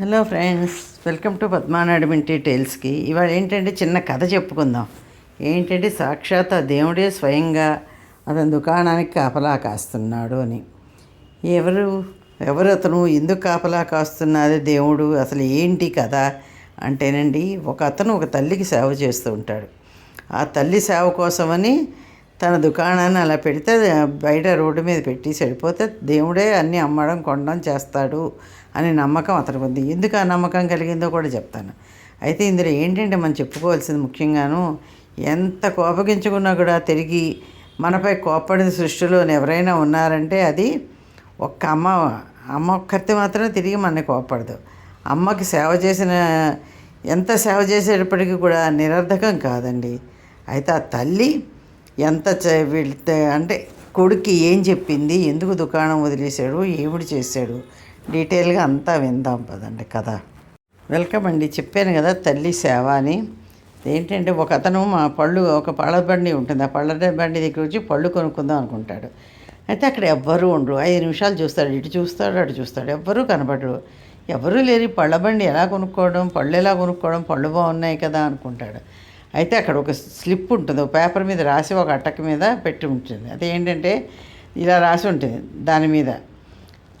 Hello friends welcome to పద్మానాడమింటి టేల్స్కి. ఇవాళ ఏంటంటే చిన్న కథ చెప్పుకుందాం. ఏంటంటే సాక్షాత్ ఆ దేవుడే స్వయంగా అతని దుకాణానికి కాపలా కాస్తున్నాడు అని. ఎవరు? ఎవరు అతను? ఎందుకు కాపలా కాస్తున్నది దేవుడు? అసలు ఏంటి కథ? అంటేనండి ఒక అతను ఒక తల్లికి సేవ చేస్తూ ఉంటాడు. ఆ తల్లి సేవ కోసమని తన దుకాణాన్ని అలా పెడితే బయట రోడ్డు మీద పెట్టి సరిపోతే దేవుడే అన్నీ అమ్మడం కొనడం చేస్తాడు అనే నమ్మకం అతనికి ఉంది. ఎందుకు ఆ నమ్మకం కలిగిందో కూడా చెప్తాను. అయితే ఇందులో ఏంటంటే మనం చెప్పుకోవాల్సింది ముఖ్యంగాను ఎంత కోపగించుకున్నా కూడా తిరిగి మనపై కోపడిన సృష్టిలో ఎవరైనా ఉన్నారంటే అది ఒక్క అమ్మ అమ్మ ఒక్కరితే మాత్రమే తిరిగి మనని కోపడదు అమ్మకి సేవ చేసిన ఎంత సేవ చేసేటప్పటికీ కూడా నిరర్ధకం కాదండి. అయితే ఆ తల్లి ఎంత చే- అంటే కొడుక్కి ఏం చెప్పింది? ఎందుకు దుకాణం వదిలేశాడు? ఏమిటి చేశాడు? డీటెయిల్గా అంతా విందాం పదండి కథ. వెల్కమ్ అండి. చెప్పాను కదా తల్లి సేవ అని ఏంటంటే ఒక అతను మా పళ్ళు ఒక పళ్ళ బండి ఉంటుంది. ఆ పళ్ళ బండి దగ్గర వచ్చి పళ్ళు కొనుక్కుందాం అనుకుంటాడు. అయితే అక్కడ ఎవ్వరూ ఉండరు. ఐదు నిమిషాలు చూస్తాడు. ఇటు చూస్తాడు అటు చూస్తాడు. ఎవ్వరూ కనపడరు ఎవరూ లేరు. పళ్ళ బండి ఎలా కొనుక్కోవడం? పళ్ళు ఎలా కొనుక్కోవడం? పళ్ళు బాగున్నాయి కదా అనుకుంటాడు. అయితే అక్కడ ఒక స్లిప్ ఉంటుంది ఒక పేపర్ మీద రాసి ఒక అట్టక మీద పెట్టి ఉంటుంది. అది ఏంటంటే ఇలా రాసి ఉంటుంది దాని మీద.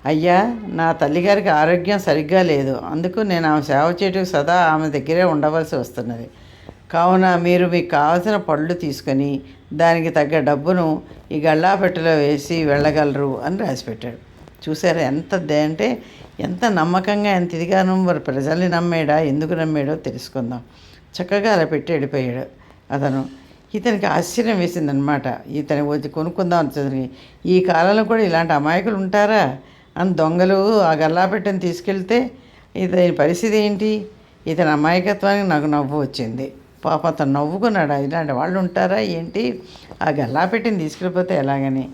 అయ్యా నా తల్లిగారికి ఆరోగ్యం సరిగ్గా లేదు. అందుకు నేను ఆమె సేవ చేయటకు సదా ఆమె దగ్గరే ఉండవలసి వస్తున్నది. కావున మీరు మీకు కావాల్సిన పళ్ళు తీసుకొని దానికి తగ్గ డబ్బును ఈ గళ్ళాపెట్టెలో వేసి వెళ్ళగలరు అని రాసి పెట్టాడు. చూసారా ఎంత అంటే ఎంత నమ్మకంగా ఎంత ఇదిగాను మరి ప్రజల్ని నమ్మేడా ఎందుకు నమ్మేడో తెలుసుకుందాం. చక్కగా అలా పెట్టి వెళ్ళిపోయాడు అతను. ఇతనికి ఆశ్చర్యం వేసిందనమాట ఇతని వచ్చి కొనుక్కుందాం అని ఈ కాలంలో కూడా ఇలాంటి అమాయకులు ఉంటారా? అని దొంగలు ఆ గల్లాపెట్టని తీసుకెళ్తే ఇతని పరిస్థితి ఏంటి? ఇతని అమాయకత్వానికి నాకు నవ్వు వచ్చింది. పాప అతను నవ్వుకున్నాడు. ఇలాంటి వాళ్ళు ఉంటారా? ఏంటి? ఆ గల్లాపెట్టిని తీసుకెళ్ళిపోతే ఎలాగని?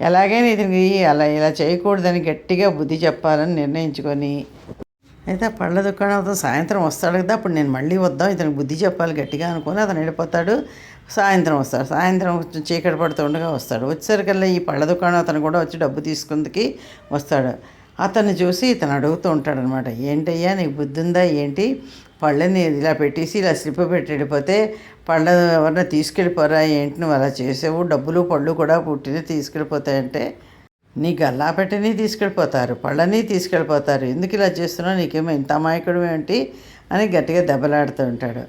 ఎలాగైనా ఇతనికి అలా ఇలా చేయకూడదని గట్టిగా బుద్ధి చెప్పాలని నిర్ణయించుకొని అయితే పళ్ళ పళ్ళ అతను సాయంత్రం వస్తాడు కదా అప్పుడు నేను మళ్ళీ వద్దాం ఇతనికి బుద్ధి చెప్పాలి గట్టిగా అనుకుని అతను వెళ్ళిపోతాడు. సాయంత్రం వస్తాడు. సాయంత్రం కొంచెం చీకటి పడుతుండగా వస్తాడు. వచ్చేసరికల్లా ఈ పళ్ళ దుకాణం అతను కూడా వచ్చి డబ్బు తీసుకుందికి వస్తాడు. అతన్ని చూసి ఇతను అడుగుతూ ఉంటాడనమాట ఏంటయ్యా నీకు బుద్ధి ఉందా? ఏంటి? పళ్ళని ఇలా పెట్టేసి ఇలా స్లిప్ పెట్టి వెళ్ళిపోతే పళ్ళ ఎవరన్నా తీసుకెళ్ళిపోరా? ఏంటి నువ్వు అలా చేసావు? డబ్బులు పళ్ళు కూడా పుట్టిన తీసుకెళ్ళిపోతాయంటే నీ గల్లా పెట్టని తీసుకెళ్ళిపోతారు పళ్ళని తీసుకెళ్ళిపోతారు. ఎందుకు ఇలా చేస్తున్నావు? నీకేమో ఇంత అమాయకుడు ఏంటి అని గట్టిగా దెబ్బలాడుతూ ఉంటాడు.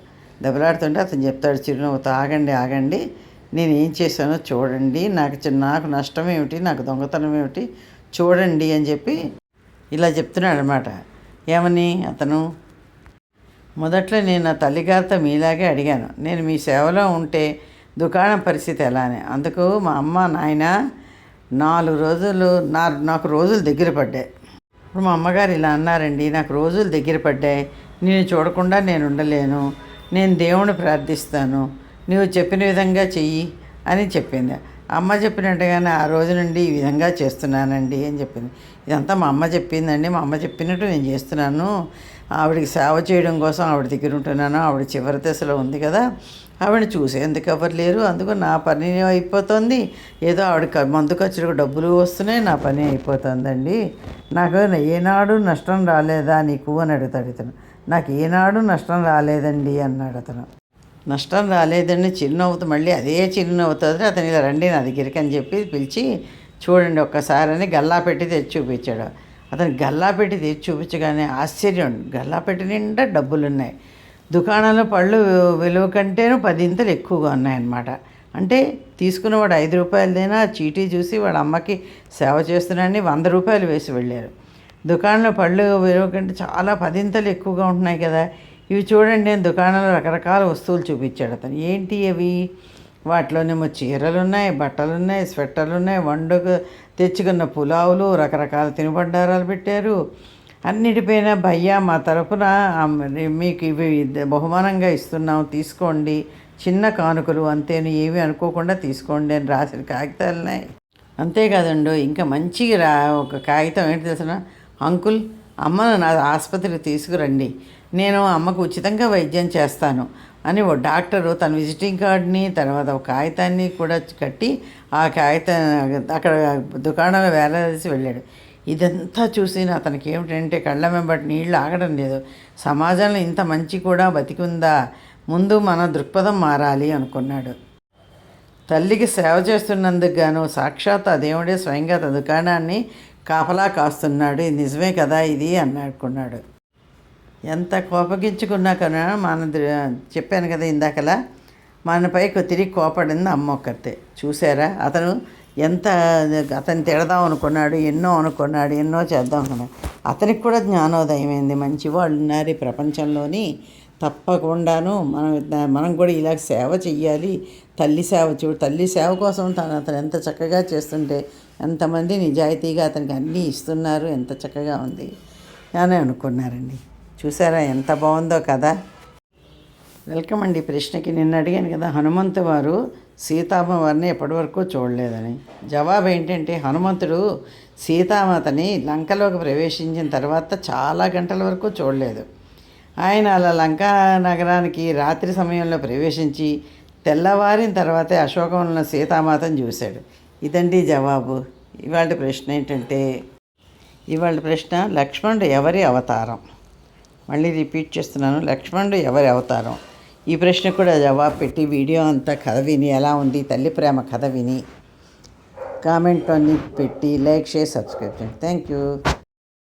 దెబ్బలాడుతుంటే అతను చెప్తాడు చిరునవ్వుతో ఆగండి ఆగండి. నేను ఏం చేశానో చూడండి. నాకు చిన్న నాకు నష్టం ఏమిటి? నాకు దొంగతనం ఏమిటి? చూడండి అని చెప్పి ఇలా చెప్తున్నాడు అనమాట ఏమని? అతను మొదట్లో నేను నా తల్లిగారితో మీలాగే అడిగాను. నేను మీ సేవలో ఉంటే దుకాణం పరిస్థితి ఎలా అని అందుకు మా అమ్మ నాయన నాలుగు రోజులు నా నాకు రోజులు దగ్గర పడ్డాయి. ఇప్పుడు మా అమ్మగారు ఇలా అన్నారండి నాకు రోజులు దగ్గర పడ్డాయి. నేను చూడకుండా నేను ఉండలేను. నేను దేవుని ప్రార్థిస్తాను. నువ్వు చెప్పిన విధంగా చెయ్యి అని చెప్పింది. అమ్మ చెప్పినట్టుగానే ఆ రోజు నుండి ఈ విధంగా చేస్తున్నానండి అని చెప్పింది. ఇదంతా మా అమ్మ చెప్పిందండి. మా అమ్మ చెప్పినట్టు నేను చేస్తున్నాను. ఆవిడకి సేవ చేయడం కోసం ఆవిడ దగ్గర ఉంటున్నాను. ఆవిడ చివరి దశలో ఉంది కదా. ఆవిడని చూసేందుకు ఎవరు లేరు. అందుకు నా పని అయిపోతుంది. ఏదో ఆవిడ క- మందు ఖర్చులకు డబ్బులు వస్తున్నాయి. నా పని అయిపోతుందండి. నాకు ఏనాడు నష్టం రాలేదా నీకు? అని అడుగుతాడు ఇతను. నాకు ఏనాడు నష్టం రాలేదండి అన్నాడు అతను. నష్టం రాలేదండి చిరునవ్వుతో మళ్ళీ అదే చిరునవ్వుతో అతను ఇలా రండి నా దగ్గరికి అని చెప్పి పిలిచి చూడండి ఒక్కసారి అని గల్లా పెట్టి తెచ్చి చూపించాడు. అతను గల్లా పెట్టి తెచ్చి చూపించగానే ఆశ్చర్యం గల్లా పెట్టి నిండా డబ్బులు ఉన్నాయి. దుకాణంలో పళ్ళు విలువ కంటేను పదింతలు ఎక్కువగా ఉన్నాయన్నమాట. అంటే తీసుకున్నవాడు ఐదు రూపాయలదైనా చీటీ చూసి వాడు అమ్మకి సేవ చేస్తున్నాడని వంద రూపాయలు వేసి వెళ్ళారు. దుకాణంలో పళ్ళు విలువ కంటే చాలా పదింతలు ఎక్కువగా ఉంటున్నాయి కదా. ఇవి చూడండి నేను దుకాణంలో రకరకాల వస్తువులు చూపించాడు అతను. ఏంటి అవి? వాటిలోనేమో చీరలు ఉన్నాయి బట్టలు ఉన్నాయి స్వెట్టర్లు ఉన్నాయి వండుకు తెచ్చుకున్న పులావులు రకరకాల తినుబండారాలు పెట్టారు. అన్నిటిపైన భయ్యా మా తరపున మీకు ఇవి బహుమానంగా ఇస్తున్నాం తీసుకోండి. చిన్న కానుకలు అంతేను ఏమీ అనుకోకుండా తీసుకోండి అని రాసిన కాగితాలు ఉన్నాయి అంతేకాదండు ఇంకా మంచిగా రా ఒక కాగితం ఏంటి తెలిసిన అంకుల్ అమ్మను నా ఆసుపత్రికి తీసుకురండి. నేను అమ్మకు ఉచితంగా వైద్యం చేస్తాను అని ఓ డాక్టరు తన విజిటింగ్ కార్డ్ని తర్వాత ఒక కాగితాన్ని కూడా కట్టి ఆ కాగితం అక్కడ దుకాణంలో వేలాడేసి వెళ్ళాడు. ఇదంతా చూసి అతనికి ఏమిటంటే కళ్ళ వెంబటి నీళ్ళు ఆగడం లేదు. సమాజంలో ఇంత మంచి కూడా బతికుందా? ముందు మన దృక్పథం మారాలి అనుకున్నాడు. తల్లికి సేవ చేస్తున్నందుకు గాను సాక్షాత్ ఆ దేవుడే స్వయంగా తన దుకాణాన్ని కాపలా కాస్తున్నాడు. నిజమే కదా ఇది? అన్నాడుకున్నాడు ఎంత కోపగించుకున్నా కన్నా మన చెప్పాను కదా ఇందాకలా మనపై తిరిగి కోపడింది అమ్మ ఒక్కతే చూసారా? అతను ఎంత అతను తిడదాం అనుకున్నాడు ఎన్నో అనుకున్నాడు ఎన్నో చేద్దాం అనుకున్నాడు. అతనికి కూడా జ్ఞానోదయం అయింది. మంచి వాళ్ళు ఉన్నారు ఈ ప్రపంచంలోని. తప్పకుండాను మనం మనం కూడా ఇలా సేవ చెయ్యాలి. తల్లి సేవ చూడు తల్లి సేవ కోసం తను అతను ఎంత చక్కగా చేస్తుంటే ఎంతమంది నిజాయితీగా అతనికి అన్నీ ఇస్తున్నారు ఎంత చక్కగా ఉంది. అని అనుకున్నారండి. చూసారా ఎంత బాగుందో కదా? వెల్కమ్ అండి ప్రశ్నకి. నిన్న అడిగాను కదా హనుమంతు వారు సీతామ్మవారిని ఎప్పటివరకు చూడలేదని. జవాబు ఏంటంటే హనుమంతుడు సీతామాతని లంకలోకి ప్రవేశించిన తర్వాత చాలా గంటల వరకు చూడలేదు. ఆయన అలా లంకా నగరానికి రాత్రి సమయంలో ప్రవేశించి తెల్లవారిన తర్వాతే అశోకంలో సీతామాతను చూశాడు. ఇదండి జవాబు. ఇవాళ ప్రశ్న ఏంటంటే ఇవాళ ప్రశ్న లక్ష్మణుడు ఎవరి అవతారం? మళ్ళీ రిపీట్ చేస్తున్నాను. లక్ష్మణుడు ఎవరి అవతారం? ఈ ప్రశ్న కూడా జవాబు పెట్టి వీడియో అంతా కథ విని ఎలా ఉంది? తల్లి ప్రేమ కథ విని కామెంట్ అన్ని పెట్టి లైక్ షేర్ సబ్స్క్రైబ్ చేయండి. Thank you